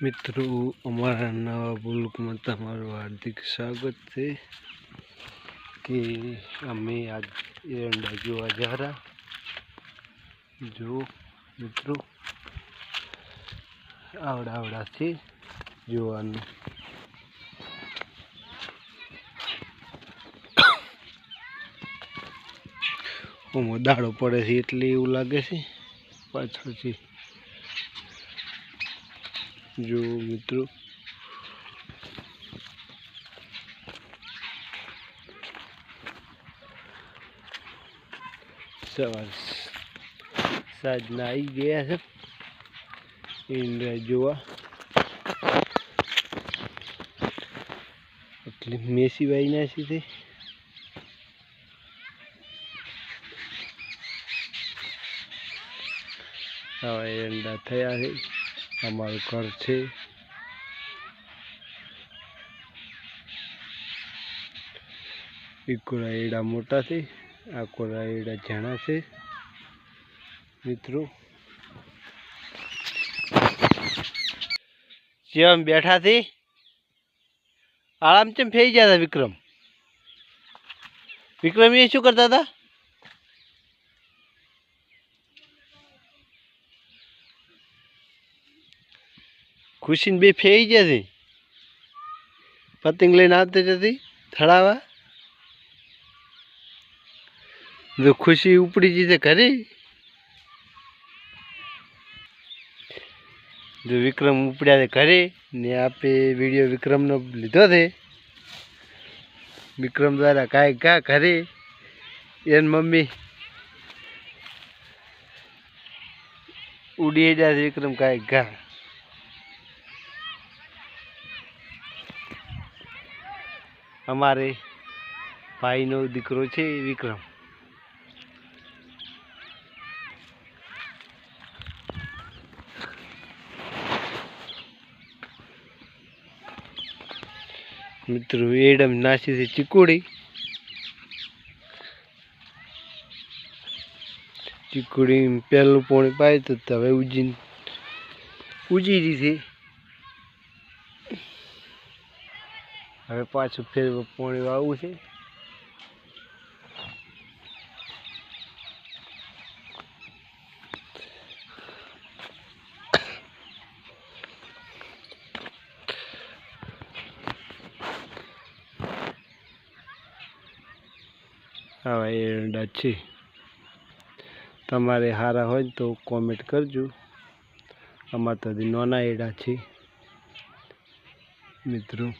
મિત્રો, અમારા નવા બ્લોગમાં તમારું હાર્દિક સ્વાગત છે કે અમે આજ એરંડા જોવા જા રહ્યા. જો, મિત્રો આવડા છે જોવાનું. ઓમાં દાડો પડે છે એટલે એવું લાગે છે પાછળથી. જો મિત્રો. સવાર સાંજના આવી ગયા છે. ઈંડા જોવા. એટલે મેસી વાઈ નાસી છે હવે એરંડા થયા છે. અમારું ઘર છે. એક એડા મોટા છે, આ કોરા એડા ઝાણા છે. મિત્રો. જેમ બેઠા થી આરામ ચેમ ફેઈ ગયા હતા વિક્રમ? વિક્રમ એ શું કરતા હતા ખુશીને બે ફેઈ છે. પતંગ લઈને આવતી જતી થડાવા જો ખુશી ઉપડી જશે ઘરે. જો વિક્રમ ઉપડ્યા છે ઘરે ને આપે વીડિયો વિક્રમનો લીધો છે. વિક્રમ દ્વારા કાંઈ કા ઘરે. એન મમ્મી ઉડી ગયા છે વિક્રમ કાંઈ ઘા અમારે ભાઈનો દીકરો છે વિક્રમ. મિત્રો, એડમ નાસી છે ચીકુડી. ચીકુડી પહેલું પોણી પાય તો હવે ઉજીને ઉજી રહી છે. હવે પાછું ફેર પોણી વાવવું છે. આવા એરંડા છે. તમારે સારા હોય તો કોમેન્ટ કરજો. અમારા તો નાના એડા છે. મિત્રો.